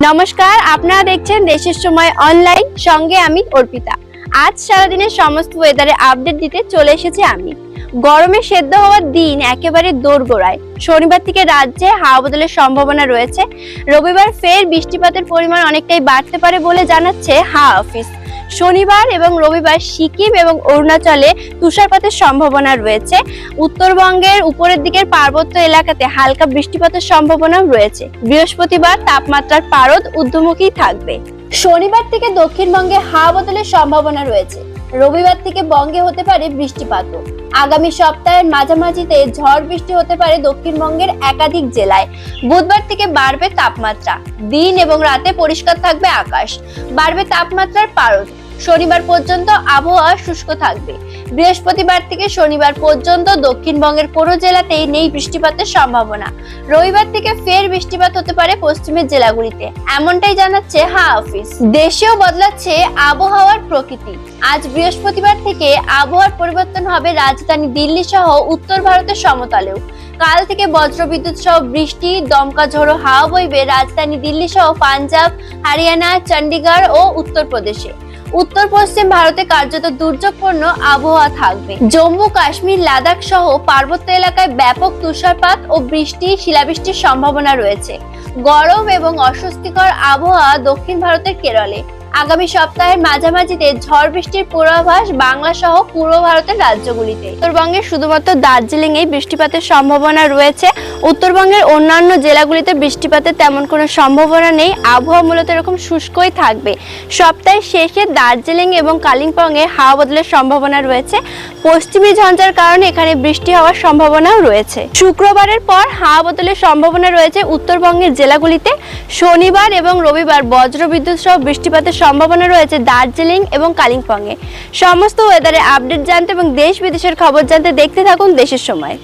নমস্কার, আপনারা দেখছেন দেশের সময় অনলাইন সঙ্গে আমি অর্পিতা। আজ সারাদিনের সমস্ত ওয়েদারে আপডেট দিতে চলে এসেছি আমি। গরমে সেদ্ধ হওয়ার দিন একেবারে দোরগোড়ায়। শনিবার থেকে রাজ্যে হাওয়া বদলের সম্ভাবনা রয়েছে। রবিবার ফের বৃষ্টিপাতের পরিমাণ অনেকটাই বাড়তে পারে বলে জানাচ্ছে হাওয়া অফিস শনিবার এবং রবিবার সিকিম এবং অরুণাচলে তুষারপাতের সম্ভাবনা রয়েছে। উত্তরবঙ্গের উপরের দিকের পার্বত্য এলাকাতে হালকা বৃষ্টিপাতের সম্ভাবনাও রয়েছে। বৃহস্পতিবার তাপমাত্রার পারদ ঊর্ধ্বমুখী থাকবে। শনিবার থেকে দক্ষিণবঙ্গে হাওয়া বদলের সম্ভাবনা রয়েছে। রবিবার থেকে বঙ্গে হতে পারে বৃষ্টিপাতও আগামী সপ্তাহের মাঝামাঝিতে ঝড় বৃষ্টি হতে পারে দক্ষিণবঙ্গের একাধিক জেলায়। বুধবার থেকে বাড়বে তাপমাত্রা। দিন এবং রাতে পরিষ্কার থাকবে আকাশ। বাড়বে তাপমাত্রার পারদ। শনিবার পর্যন্ত আবহাওয়া শুষ্ক থাকবে। বৃহস্পতিবার থেকে শনিবার পর্যন্ত দক্ষিণবঙ্গের কোনো জেলাতেই নেই বৃষ্টিপাতের সম্ভাবনা। রবিবার থেকে ফের বৃষ্টিপাত হতে পারে পশ্চিমের জেলাগুলিতে, এমনটাই জানাচ্ছে হা অফিস। দেশেও বদলাচ্ছে আবহাওয়ার প্রকৃতি। আজ বৃহস্পতিবার থেকে আবহাওয়ার পরিবর্তন হবে রাজধানী দিল্লি সহ উত্তর ভারতের সমতলেও। কাল থেকে বজ্রবিদ্যুৎ সহ বৃষ্টি দমকা ঝোড়ো হাওয়া বইবে রাজধানী দিল্লি সহ পাঞ্জাব, হারিয়ানা চণ্ডীগড় ও উত্তরপ্রদেশে। উত্তর পশ্চিম ভারতে কার্যত দুর্যোগপূর্ণ আবহাওয়া থাকবে। জম্মু, কাশ্মীর, লাদাখ সহ পার্বত্য এলাকায় ব্যাপক তুষারপাত ও বৃষ্টি, শিলাবৃষ্টির সম্ভাবনা রয়েছে। গরম এবং অস্বস্তিকর আবহাওয়া দক্ষিণ ভারতের কেরলে। আগামী সপ্তাহের মাঝামাঝিতে ঝড় বৃষ্টির পূর্বাভাস বাংলা সহ পূর্ব ভারতের রাজ্যগুলিতে। উত্তরবঙ্গে শুধুমাত্র দার্জিলিং এই বৃষ্টিপাতের সম্ভাবনা রয়েছে। উত্তরবঙ্গের অন্যান্য জেলাগুলিতে বৃষ্টিপাতের তেমন কোনো সম্ভাবনা নেই। আবহাওয়া মূলত এরকম শুষ্কই থাকবে। সপ্তাহের শেষে দার্জিলিং এবং কালিম্পংয়ে হাওয়া বদলের সম্ভাবনা রয়েছে। পশ্চিমী ঝঞ্ঝার কারণে এখানে বৃষ্টি হওয়ার সম্ভাবনাও রয়েছে। শুক্রবারের পর হাওয়া বদলের সম্ভাবনা রয়েছে উত্তরবঙ্গের জেলাগুলিতে। শনিবার এবং রবিবার বজ্রবিদ্যুৎ সহ বৃষ্টিপাতের সম্ভাবনা রয়েছে দার্জিলিং এবং কালিম্পংয়ে। সমস্ত ওয়েদারের আপডেট জানতে এবং দেশ বিদেশের খবর জানতে দেখতে থাকুন দেশের সময়।